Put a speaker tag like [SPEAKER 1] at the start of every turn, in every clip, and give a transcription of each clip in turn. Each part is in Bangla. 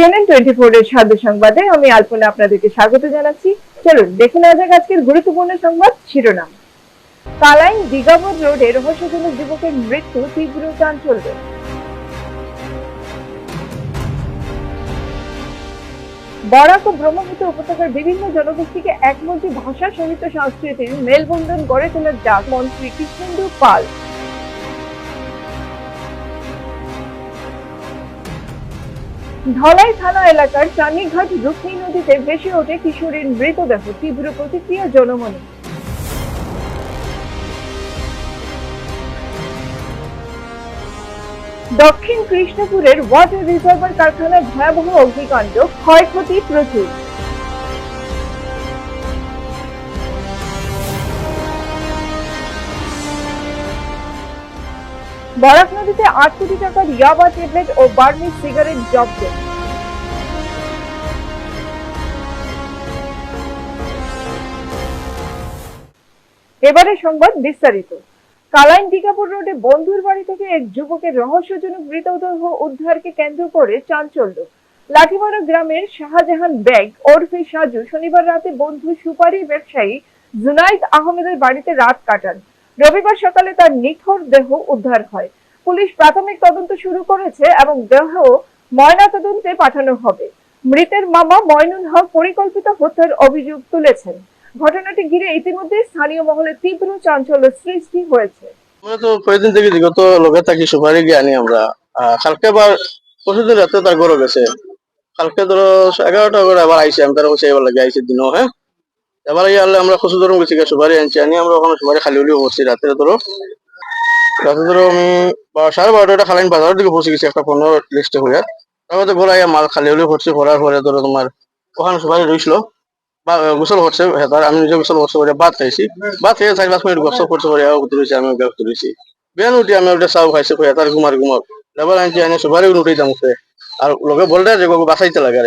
[SPEAKER 1] সিএনএন টোয়েন্টি ফোর এর সংবাদে আমি আলপনা আপনাদেরকে স্বাগত জানাচ্ছি। চলুন, দেখে নেওয়া যাক আজকের গুরুত্বপূর্ণ সংবাদ শিরোনাম। রোডে রহস্যজনক যুবকের মৃত্যু, তীব্র চাঞ্চল্য। বরাক ও ব্রহ্মপুত্র উপত্যকার বিভিন্ন জনগোষ্ঠীকে একমন্ত্রী ভাষা, সাহিত্য, সংস্কৃতির মেলবন্ধন গড়ে তোলার ডাক মন্ত্রী কৃষ্ণেন্দু পাল। ধলাই থানা এলাকার চানিঘাট রুক্মী নদীতে ভেসে ওঠে কিশোরীর মৃতদেহ, তীব্র প্রতিক্রিয়া জনমনে। দক্ষিণ কৃষ্ণপুরের ওয়াটার রিজার্ভার কারখানায় ভয়াবহ অগ্নিকাণ্ড, ক্ষয়ক্ষতি প্রচুর। বরাক নদীতে আট কোটি টাকার ইয়াবা ট্যাবলেট ও বার্মিজ সিগারেট জব্দ। এবারে সংবাদ বিস্তারিত। কালাইন টিকাপুর রোডে বন্ধুর বাড়ি থেকে এক যুবকের রহস্যজনক মৃতদেহ উদ্ধারকে কেন্দ্র করে চাঞ্চল্য। লাঠিমারা গ্রামের শাহজাহান ব্যাগ ওরফে সাজু, শনিবার রাতে বন্ধু সুপারি ব্যবসায়ী জুনাইদ আহমেদের বাড়িতে রাত কাটান। রবিবার সকালে তার নিথর দেহ উদ্ধার হয়। পুলিশ প্রাথমিক তদন্ত শুরু করেছে এবং দেহ ময়নাতদন্তে পাঠানো হবে। মৃতের মামা ময়নুল হক পরিকল্পিত হত্যার অভিযোগ তুলেছেন। ঘটনাটি ঘিরে ইতিমধ্যে স্থানীয় মহলে তীব্র চাঞ্চল্য সৃষ্টি হয়েছে।
[SPEAKER 2] আমরা তো কয়েকদিন থেকে বিগত লগে থাকি, সুপারি জ্ঞানী আমরা। কালকে আবার পরশুদিন রাতে তার ঘরে গেছে। কালকে ধরো এগারোটা করে আবার আইসি, আমি তার কাছে এবার লাগে আইসি দিনও হ্যাঁ? এবার ইয়ে আনলে আমরা কচু ধরুন গেছি সুপারি আনছি, আনি আমরা ওখানে সুপারি খালি উলিও করছি রাতে ধরো। রাতে ধরো আমি সাড়ে বারোটা খালাইন বাজারের দিকে পৌঁছে গেছি, একটা পনেরো লিস্টে হইয়া তারপরে ঘোরা মাল খালি উলিও করছি করার পরে ধরো তোমার ওখানে সুপারি রইছিল বা গোসল করছে হেতার আমি নিজে গোসল করছে করে ভাত খাইছি। ভাত খেয়ে চার পাঁচ মিনিট গোসল করছে করে উঠে রয়েছে আমি ওকে উঠে রয়েছি। বেন উঠি আমি ওটা চাও খাইছে কই হেতার ঘুমার ঘুমার লেবার আনছি, আনি সবারই উঠে উঠে আর লগে বলতে যে গো বাঁচাইতে লাগে আর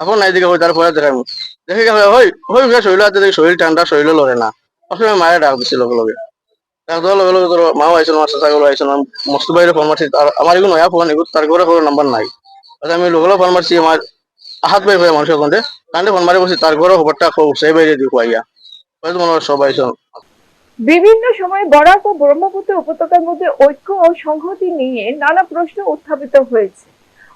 [SPEAKER 2] এখন নাই দিকে তার দেখাই হই হই শরীর হাতে দেখি শরীর ঠান্ডা শরীর লড়ে না। মায়ের ডাক দিছিল লগে লগে। ডাক দেওয়ার লগে লগে তোর মাও আমার চাচা গুলো বাইরে ফোন আর আমার এগুলো নয়া ফোন এগুলো তার ঘরে নাম্বার নাই। আমি আমার হাত হয়ে মানুষের কান্দে ফোন তার ঘরে খবরটা উঠছে বাইরে দিয়ে মনে হয়
[SPEAKER 1] বিভিন্ন সময় বরাক ও ব্রহ্মপুত্র উপত্যকার মধ্যে ঐক্য ও সংহতি নিয়ে নানা প্রশ্ন উত্থাপিত হয়েছে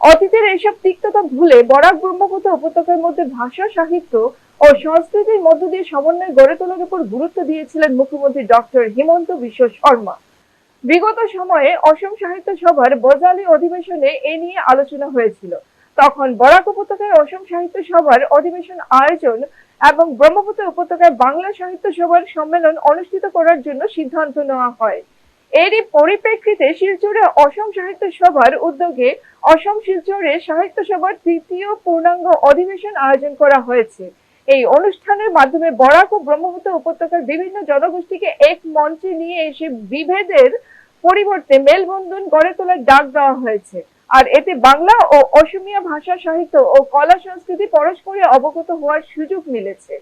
[SPEAKER 1] অতীতের এসব তিক্ততা ভুলে বরাক ব্রহ্মপুত্র উপত্যকার মধ্যে ভাষা, সাহিত্য ও সংস্কৃতির মধ্য দিয়ে সমন্বয় গড়ে তোলার উপর গুরুত্ব দিয়েছিলেন মুখ্যমন্ত্রী ডক্টর হিমন্ত বিশ্ব শর্মা। বিগত সময়ে অসম সাহিত্য সভার বজালি অধিবেশনে এ নিয়ে আলোচনা হয়েছিল। তখন বরাক উপত্যকায় অসম সাহিত্য সভার অধিবেশন আয়োজন এবং ব্রহ্মপুত্র উপত্যকায় বাংলা সাহিত্য সভার সম্মেলন অনুষ্ঠিত করার জন্য সিদ্ধান্ত নেওয়া হয়। এরই পরিপ্রেক্ষিতে শিলচরে অসম সাহিত্য সভার উদ্যোগে অসম শিলচরে সাহিত্য সভার তৃতীয় পূর্ণাঙ্গ অধিবেশন আয়োজন করা হয়েছে। এই অনুষ্ঠানের মাধ্যমে বরাক ও ব্রহ্মপুত্র উপত্যকার বিভিন্ন জনগোষ্ঠীকে এক মঞ্চে নিয়ে এসে বিভেদের পরিবর্তে মেলবন্ধন গড়ে তোলার ডাক দেওয়া হয়েছে। আর এতে বাংলা ও অসমীয়া ভাষা সাহিত্য ও কলা সংস্কৃতি পরস্পরে অবগত হওয়ার সুযোগ মিলেছে।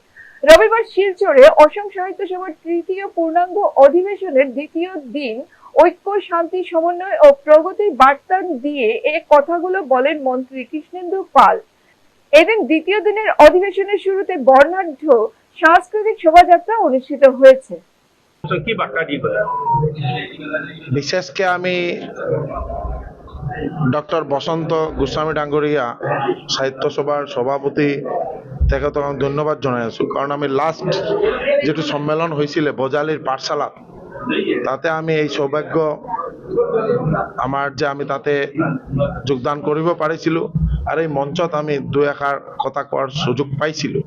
[SPEAKER 1] রবিবার শিলচরে অসম সাহিত্য সভার তৃতীয় পূর্ণাঙ্গ অধিবেশনের দ্বিতীয় দিন ঐক্য শান্তি সমন্বয় ও প্রগতির বার্তা দিয়ে এ কথাগুলো বলেন মন্ত্রী কৃষ্ণেন্দু পাল। এদিন দ্বিতীয় দিনের অধিবেশনের শুরুতে বর্ণাঢ্য সাংস্কৃতিক শোভাযাত্রা অনুষ্ঠিত হয়েছে।
[SPEAKER 3] বিশেষকে আমি ডক্টর বসন্ত গোস্বামী ডাঙৰীয়া সাহিত্য সভার সভাপতি তেখেতক আমি ধন্যবাদ জনাই আছোঁ। কাৰণ আমি লাষ্ট যিটো সন্মিলন হৈছিলে বজালিৰ পাঠশালাত, তাতে আমি এই সৌভাগ্য আমাৰ যে আমি তাতে যোগদান কৰিব পাৰিছিলোঁ আৰু এই মঞ্চত আমি দুই এষাৰ কথা কোৱাৰ সুযোগ পাইছিলোঁ।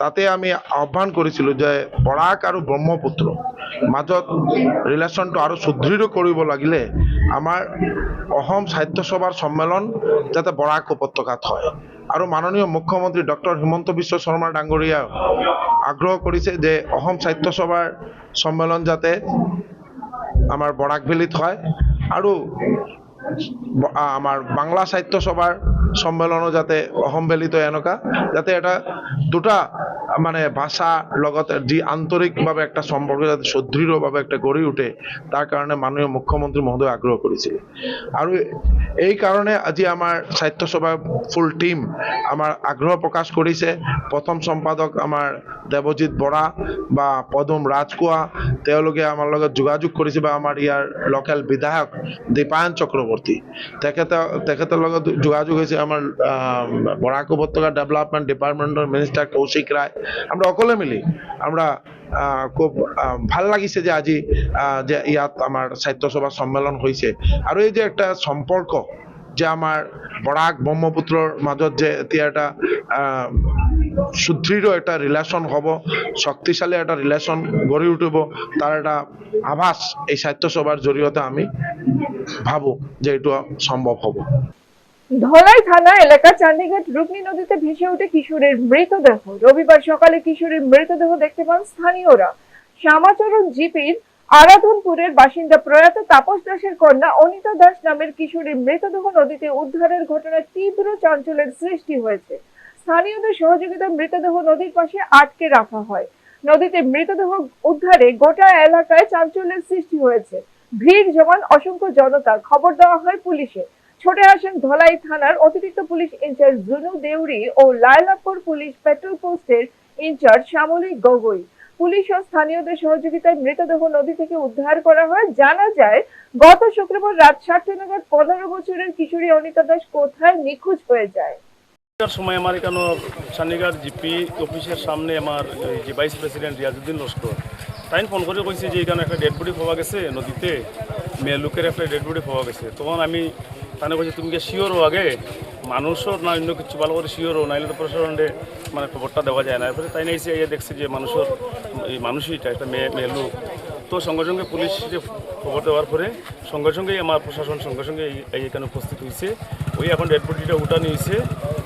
[SPEAKER 3] তাতে আমি আহ্বান কৰিছিলোঁ যে বৰাক আৰু ব্ৰহ্মপুত্ৰ মাজত ৰিলেশ্যনটো আৰু সুদৃঢ় কৰিব লাগিলে আমাৰ অসম সাহিত্য সভাৰ সন্মিলন যাতে বৰাক উপত্যকাত হয়। আৰু মাননীয় মুখ্যমন্ত্ৰী ডক্টৰ হিমন্ত বিশ্ব শৰ্মা ডাঙৰীয়াই আগ্ৰহ কৰিছে যে অসম সাহিত্য সভাৰ সন্মিলন যাতে আমাৰ বৰাকভেলীত হয় আৰু আমাৰ বাংলা সাহিত্য সভাৰ সম্মেলনো যাতে অসম ভেলীতো এনেকুৱা, যাতে এটা দুটা মানে ভাষাৰ লগতে যি আন্তৰিকভাৱে একটা সম্পৰ্ক, যাতে সুদৃঢ়ভাৱে একটা গঢ়ি উঠে, তাৰ কাৰণে মাননীয় মুখ্যমন্ত্ৰী মহোদয় আগ্ৰহ কৰিছিলে। আৰু এই কাৰণে আজি আমাৰ সাহিত্য সভাৰ ফুল টিম আমাৰ আগ্ৰহ প্ৰকাশ কৰিছে। প্ৰথম সম্পাদক আমাৰ দেৱজিৎ বৰা বা পদুম ৰাজখোৱা তেওঁলোকে আমাৰ লগত যোগাযোগ কৰিছে বা আমাৰ ইয়াৰ লোকেল বিধায়ক দীপায়ন চক্ৰৱৰ্তী। তেখেতে, তেখেতৰ লগত যোগাযোগ হৈছে আমাৰ বৰাক উপত্যকা ডেভেলপমেন্ট ডিপার্টমেন্টের মিনিস্টার কৌশিক রায় আমরা সকলে মিলি, আমরা খুব ভালো লাগিছে যে আজি যে ইয়াত আমাৰ সাহিত্য সভা সন্মিলন হৈছে। আৰু এই যে একটা সম্পৰ্ক যে আমাৰ বৰাক ব্ৰহ্মপুত্ৰৰ মাজত যে এতিয়া এটা সুদৃঢ় এটা ৰিলেশ্যন হ'ব, শক্তিশালী এটা ৰিলেশ্যন গঢ়ি উঠিব, তাৰ এটা আভাস এই সাহিত্য সভাৰ জৰিয়তে আমি ভাবোঁ যে এইটো সম্ভৱ হ'ব।
[SPEAKER 1] ধলাই থানা এলাকা চান্দিঘাট রুকনি নদীতে ভেসে ওঠে কিশোরের মৃতদেহ। রবিবার সকালে কিশোরের মৃতদেহ দেখতে পান স্থানীয়রা। শ্যামাচরণ জিপির আরাধনপুরের বাসিন্দা প্রয়াত তাপস দাসের কন্যা অনিতা দাস নামের কিশোরের মৃতদেহ নদীতে উদ্ধারের ঘটনায় তীব্র চাঞ্চল্যের সৃষ্টি হয়েছে। স্থানীয়দের সহযোগিতায় মৃতদেহ নদীর পাশে আটকে রাখা হয়। নদীতে মৃতদেহ উদ্ধারে গোটা এলাকায় চাঞ্চল্যের সৃষ্টি হয়েছে। ভিড় জমান অসংখ্য জনতা খবর দেওয়া হয় পুলিশে। ছুটে আসেন ধলাই থানার অতিরিক্ত police in charge Junu Deuri O Lailapur police patrol পোস্টের in charge Shyamali Gogoi. Police ও স্থানীয়দের সহযোগিতায় মৃতদেহ নদী থেকে উদ্ধার করা হয়। জানা যায়, গত শুক্রবার রাত সাতটা নাগাদ পনেরো বছরের কিশোরী অনিতা দাস কোথায় নিখোঁজ হয়ে যায়?
[SPEAKER 4] সময় আমার এখানে সানিগার জিপি অফিসের সামনে আমার যে ভাইস প্রেসিডেন্ট রিয়াজুদ্দিন লস্কর তাই ফোন করে কইছে যে এখানে একটা ডেড বডি পাওয়া গেছে নদীতে, মেয়ে লোকের একটা ডেড বডি পাওয়া গেছে। তখন আমি তানে কইছে তুমি কি শিওরও আগে? মানুষও না অন্য কিছু ভালো করে শিওরও নাইলে তো প্রশাসনে মানে খবরটা দেওয়া যায় না। এরপরে তাই না এসে ইয়ে দেখছে যে মানুষের এই মানুষই এটা, একটা মেয়ে মেয়ে লোক। তো সঙ্গে সঙ্গে পুলিশ যে খবর দেওয়ার পরে সঙ্গে সঙ্গেই আমার প্রশাসন সঙ্গে সঙ্গে এই- এখানে উপস্থিত হয়েছে ওই এখন ডেড বডিটা উঠা নিয়েছে।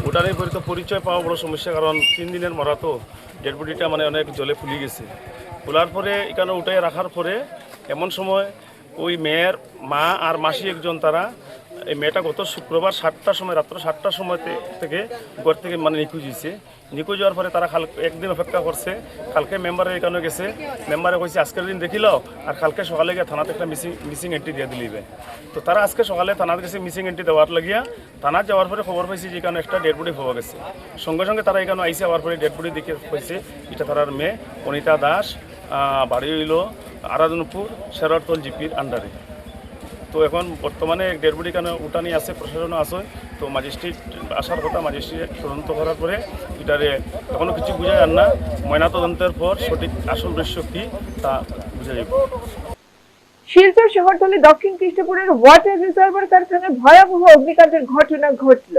[SPEAKER 4] উঠানের পরে তো পরিচয় পাওয়া বড় সমস্যা, কারণ তিন দিনের মরা তো ডেড বডিটা মানে অনেক জলে ফুলি গেছে। ফুলার পরে এখানে উঠাই রাখার পরে এমন সময় ওই মেয়ের মা আর মাসি একজন তারা এই মেয়েটা গত শুক্রবার সাতটার সময়, রাত্র সাতটার সময় থেকে ঘর থেকে মানে নিখোঁজ হয়েছে। নিখোঁজ হওয়ার পরে তারা কাল একদিন অপেক্ষা করছে। কালকে মেম্বারে এখানে গেছে। মেম্বারে কইছে, আজকের দিন দেখিল আর কালকে সকালে গিয়ে থানাতে একটা মিসিং মিসিং এন্ট্রি দিয়ে দিলিবে তো তারা আজকে সকালে থানার কাছে মিসিং এন্ট্রি দেওয়ার লাগিয়া থানার যাওয়ার পরে খবর পাইছে যে এখানে একটা ডেড বডি পাওয়া গেছে। সঙ্গে সঙ্গে তারা এখানে আইসে আবার পরে ডেড বডি দেখে পাইছে এটা তারার মেয়ে, অনিতা দাস বাড়ি হইল আরাধনপুর শেরতল জিপির আন্ডারে তো এখন বর্তমানে ডেড বডি কেন উঠানি আছে, প্রশাসনও আছে, তো ম্যাজিস্ট্রেট আসার কথা ম্যাজিস্ট্রেট তদন্ত করার পরে এটারে এখনও কিছু বোঝা যান না। ময়না তদন্তের পর সঠিক আসল দৃশ্য কি তা বোঝা যাবে
[SPEAKER 1] শিলচর শহরতলি দক্ষিণ কৃষ্ণপুরের ওয়াটার রিজার্ভার কারখানায় ভয়াবহ অগ্নিকাণ্ডের ঘটনা ঘটল।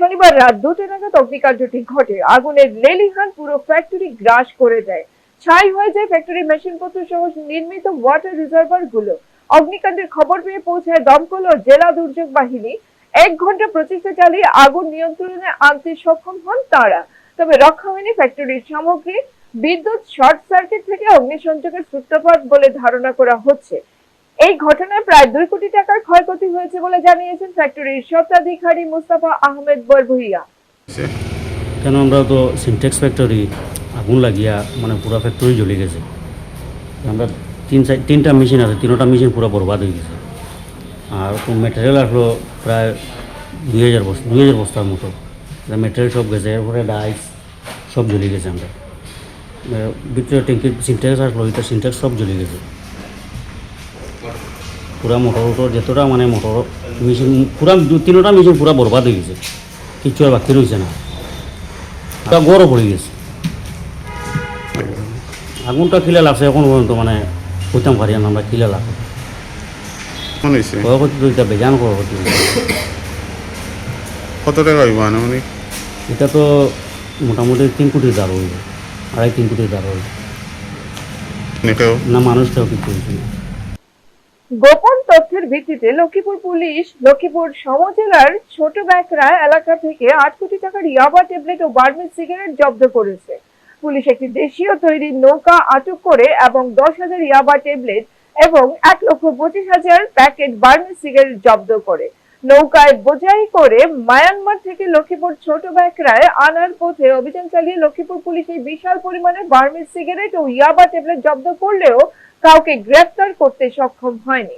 [SPEAKER 1] শনিবার রাত দুটো নাগাদ অগ্নিকাণ্ডটি ঘটে। আগুনের লেলিহান পুরো ফ্যাক্টরি গ্রাস করে দেয়। ছাই হয়ে যায় ফ্যাক্টরি মেশিনপত্র সহ নির্মিত ওয়াটার রিজার্ভারগুলো। অগ্নিকাণ্ডের খবর পেয়ে পৌঁছায় দমকল ও জেলা দুর্যোগ বাহিনী। এক ঘণ্টা প্রচেষ্টা চালিয়ে আগুন নিয়ন্ত্রণে আনতে সক্ষম হন তারা। তবে রক্ষা হয়নি ফ্যাক্টরির সামগ্রী, বিদ্যুৎ, শর্ট সার্কিট থেকে অগ্নিসংযোগের সূত্রপাত বলে ধারণা করা হচ্ছে। এই ঘটনায় প্রায় দুই কোটি টাকার ক্ষয়ক্ষতি হয়েছে বলে জানিয়েছেন ফ্যাক্টরির স্বত্বাধিকারী মুস্তাফা আহমেদ বরভুইয়া।
[SPEAKER 5] কেন আমরা তো সিনটেক্স ফ্যাক্টরি, আগুন লাগিয়া মানে পুরো ফ্যাক্টরি জ্বলে গেছে। আমরা তিন চার তিনটা মেশিন আছে, তিনটা মেশিন পুরো বরবাদ হয়ে গেছে। আর মেটেরিয়াল আসলো প্রায় দুই হাজার বস্তা, দুই হাজার বস্তার মতো। মেটেরিয়াল সব গেছে, এরপরে ডাইস সব জ্বলে গেছে আমরা। ভিতরে ট্যাঙ্কির সিনটেক্স আসলো এটা সিনটেক্স সব জ্বলে গেছে। পুরা মোটর উটর যতটা মানে মোটর মেশিন পুরা দু, তিনটা মেশিন পুরা বরবাদ হয়ে গেছে। কিচ্ছু আর বাকি রয়েছে না। ওটা গরম পড়ে গেছে। আগুনটা খিলে লাগছে এখন পর্যন্ত মানে কইতাম পারি আমরা ক্ষয়ক্ষতি তো এটা বেজান ক্ষয়ক্ষতি
[SPEAKER 6] কত টাকা হইব আনুমানিক?
[SPEAKER 5] এটা তো মোটামুটি তিন হইবে আড়াই তিন হইবে
[SPEAKER 6] এনেকেও
[SPEAKER 5] না মানুষটাও কিছু
[SPEAKER 1] গোপন তথ্যের ভিত্তিতে লক্ষ্মীপুর পুলিশ লক্ষ্মীপুর সমজেলার ছোট ব্যাকরা এলাকা থেকে আট কোটি টাকার ইয়াবা ট্যাবলেট ও বার্মিজ সিগারেট জব্দ করেছে। পুলিশ একটি দেশীয় তৈরি নৌকা আটক করে এবং দশ হাজার ইয়াবা ট্যাবলেট এবং এক লক্ষ পঁচিশ হাজার প্যাকেট বার্মিজ সিগারেট জব্দ করে। নৌকায় বোঝাই করে মায়ানমার থেকে লক্ষ্মীপুর ছোট ব্যাকরায় আনার পথে অভিযান চালিয়ে লক্ষ্মীপুর পুলিশ এই বিশাল পরিমাণে বার্মিজ সিগারেট ও ইয়াবা ট্যাবলেট জব্দ করলেও কাউকে গ্রেফতার করতে সক্ষম হয়নি।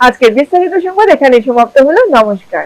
[SPEAKER 1] আজকের বিস্তারিত সংবাদ এখানে সমাপ্ত হলো। নমস্কার।